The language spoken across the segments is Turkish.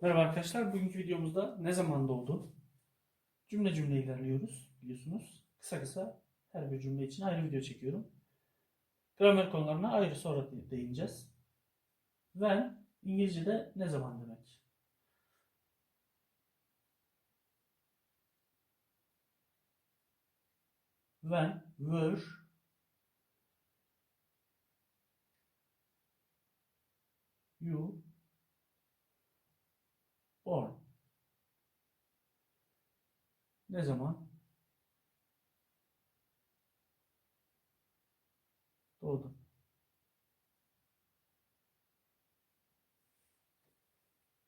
Merhaba arkadaşlar. Bugünkü videomuzda ne zaman doğdu? Cümle cümle ilerliyoruz biliyorsunuz. Kısa kısa her bir cümle için ayrı video çekiyorum. Gramer konularına ayrı sonra de- değineceğiz. When İngilizce'de ne zaman demek? When, where, you born. Ne zaman? Doğdun.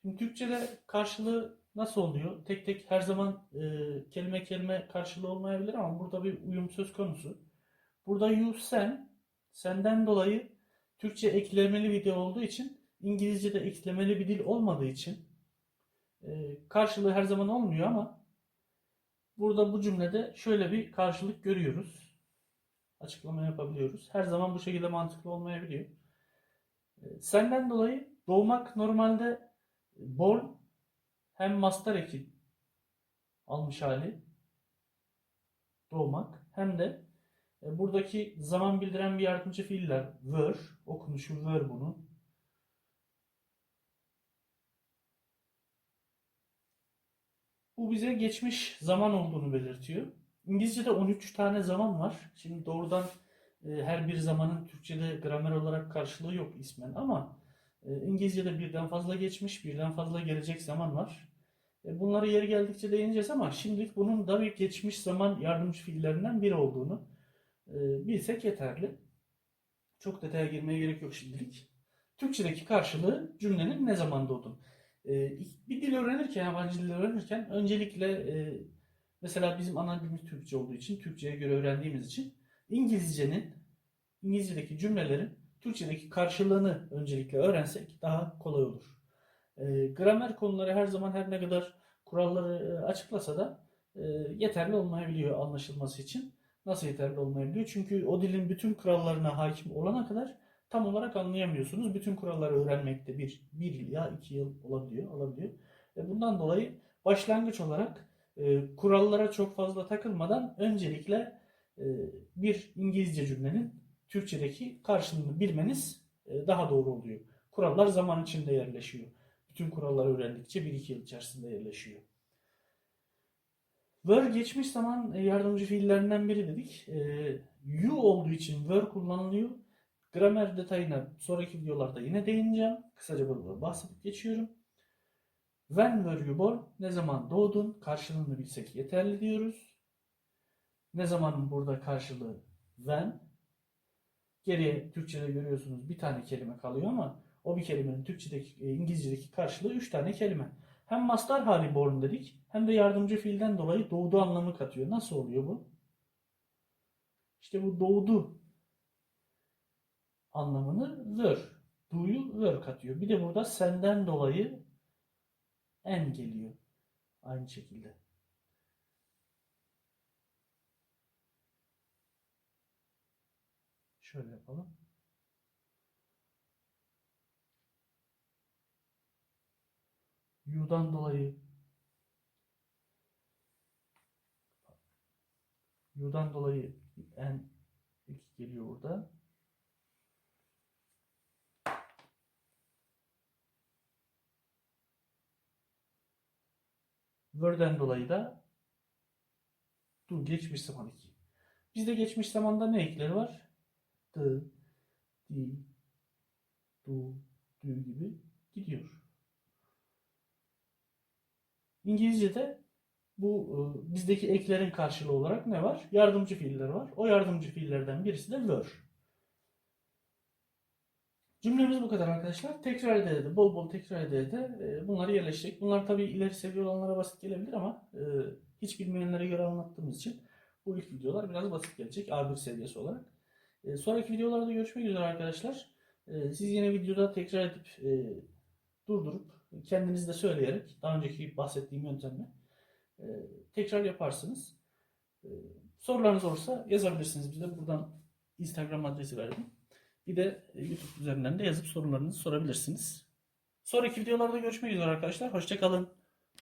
Şimdi Türkçe'de karşılığı nasıl oluyor? Tek tek her zaman e, kelime kelime karşılığı olmayabilir ama burada bir uyum söz konusu. Burada you sen, senden dolayı Türkçe eklemeli bir dil olduğu için İngilizce'de eklemeli bir dil olmadığı için e, karşılığı her zaman olmuyor ama burada bu cümlede şöyle bir karşılık görüyoruz. Açıklama yapabiliyoruz. Her zaman bu şekilde mantıklı olmayabiliyor. E, Senden dolayı doğmak normalde born hem master eki almış hali doğmak hem de e, buradaki zaman bildiren bir yardımcı fiiller were okunuşu were bunun Bu bize geçmiş zaman olduğunu belirtiyor. İngilizce'de 13 tane zaman var. Şimdi doğrudan e, her bir zamanın Türkçe'de gramer olarak karşılığı yok ismen ama e, İngilizce'de birden fazla geçmiş, birden fazla gelecek zaman var. E, bunları yeri geldikçe değineceğiz ama şimdilik bunun da bir geçmiş zaman yardımcı fiillerinden biri olduğunu bilsek yeterli. Çok detaya girmeye gerek yok şimdilik. Türkçedeki karşılığı cümlenin ne zaman doğdun? Ee, bir dil öğrenirken, yabancı dil öğrenirken öncelikle e, mesela bizim ana dilimiz Türkçe olduğu için, Türkçe'ye göre öğrendiğimiz için İngilizcenin, İngilizce'deki cümlelerin Türkçedeki karşılığını öncelikle öğrensek daha kolay olur. E, gramer konuları her zaman her ne kadar kuralları e, açıklasa da e, yeterli olmayabiliyor anlaşılması için. Nasıl yeterli olmayabiliyor? Çünkü o dilin bütün kurallarına hakim olana kadar tam olarak anlayamıyorsunuz. Bütün kuralları öğrenmekte bir, bir yıl ya iki yıl olabiliyor, olabiliyor. E bundan dolayı başlangıç olarak e, kurallara çok fazla takılmadan öncelikle e, bir İngilizce cümlenin Türkçedeki karşılığını bilmeniz e, daha doğru oluyor. Kurallar zaman içinde yerleşiyor. Bütün kuralları öğrendikçe bir iki yıl içerisinde yerleşiyor. Were geçmiş zaman yardımcı fiillerinden biri dedik. E, you olduğu için were kullanılıyor. Gramer detayına sonraki videolarda yine değineceğim. Kısaca burada bahsedip geçiyorum. When were you born? Ne zaman doğdun? Karşılığını bilsek yeterli diyoruz. Ne zaman burada karşılığı when? Geriye Türkçe'de görüyorsunuz bir tane kelime kalıyor ama o bir kelimenin Türkçedeki, e, İngilizce'deki karşılığı üç tane kelime. Hem mastar hali born dedik hem de yardımcı fiilden dolayı doğdu anlamı katıyor. Nasıl oluyor bu? İşte bu doğdu anlamını were, do'yu were katıyor. Bir de burada senden dolayı en geliyor. Aynı şekilde. Şöyle yapalım. You'dan dolayı You'dan dolayı en geliyor burada. Word'den dolayı da do geçmiş zaman 2. Bizde geçmiş zamanda ne ekleri var? The, di, do, do gibi gidiyor. İngilizce'de bu e, bizdeki eklerin karşılığı olarak ne var? Yardımcı fiiller var. O yardımcı fiillerden birisi de were. Cümlemiz bu kadar arkadaşlar. Tekrar ede de, bol bol tekrar ede de e, bunları yerleşecek. Bunlar tabii ileri seviye olanlara basit gelebilir ama e, hiç bilmeyenlere göre anlattığımız için bu ilk videolar biraz basit gelecek A1 seviyesi olarak. E, sonraki videolarda görüşmek üzere arkadaşlar. E, siz yine videoda tekrar edip e, durdurup kendiniz de söyleyerek daha önceki bahsettiğim yöntemle e, tekrar yaparsınız. Sorularınız olursa yazabilirsiniz bize. Buradan Instagram adresi verdim. Bir de e, YouTube üzerinden de yazıp sorularınızı sorabilirsiniz. Sonraki videolarda görüşmek üzere arkadaşlar. Hoşçakalın.